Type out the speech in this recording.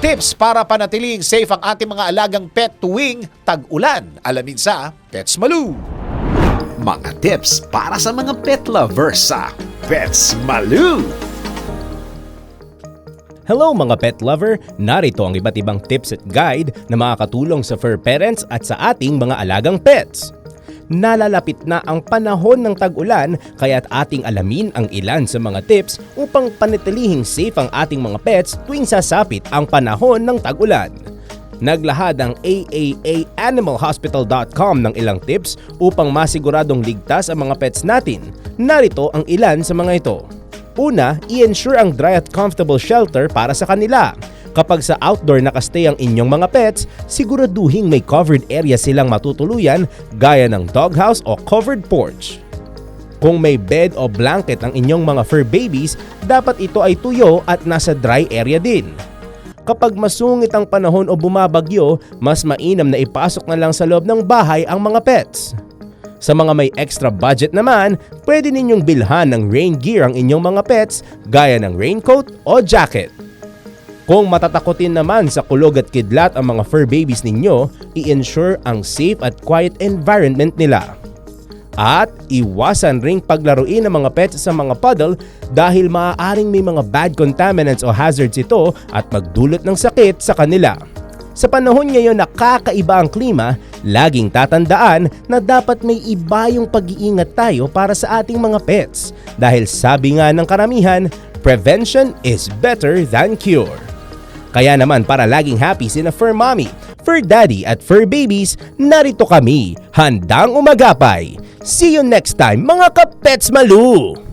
tips para panatiling safe ang ating mga alagang pet tuwing tag-ulan. Alamin sa Pets Malu. Mga tips para sa mga pet lovers sa Pets Malu. Hello mga pet lover! Narito ang iba't ibang tips at guide na makakatulong sa fur parents at sa ating mga alagang pets. Nalalapit na ang panahon ng tag-ulan kaya't ating alamin ang ilan sa mga tips upang panatilihing safe ang ating mga pets tuwing sasapit ang panahon ng tag-ulan. Naglahad ang AAAAnimalhospital.com ng ilang tips upang masiguradong ligtas ang mga pets natin. Narito ang ilan sa mga ito. Una, i-ensure ang dry at comfortable shelter para sa kanila. Kapag sa outdoor nakastay ang inyong mga pets, siguraduhing may covered area silang matutuluyan gaya ng doghouse o covered porch. Kung may bed o blanket ang inyong mga fur babies, dapat ito ay tuyo at nasa dry area din. Kapag masungit ang panahon o bumabagyo, mas mainam na ipasok na lang sa loob ng bahay ang mga pets. Sa mga may extra budget naman, pwede ninyong bilhan ng rain gear ang inyong mga pets gaya ng raincoat o jacket. Kung matatakotin naman sa kulog at kidlat ang mga fur babies ninyo, i-ensure ang safe at quiet environment nila. At iwasan ring paglaruin ng mga pets sa mga puddle dahil maaaring may mga bad contaminants o hazards ito at magdulot ng sakit sa kanila. Sa panahon ngayon na kakaiba ang klima, laging tatandaan na dapat may iba yung pag-iingat tayo para sa ating mga pets. Dahil sabi nga ng karamihan, prevention is better than cure. Kaya naman para laging happy sina Fur Mommy, Fur Daddy at Fur Babies, narito kami, handang umagapay. See you next time mga kapets malu!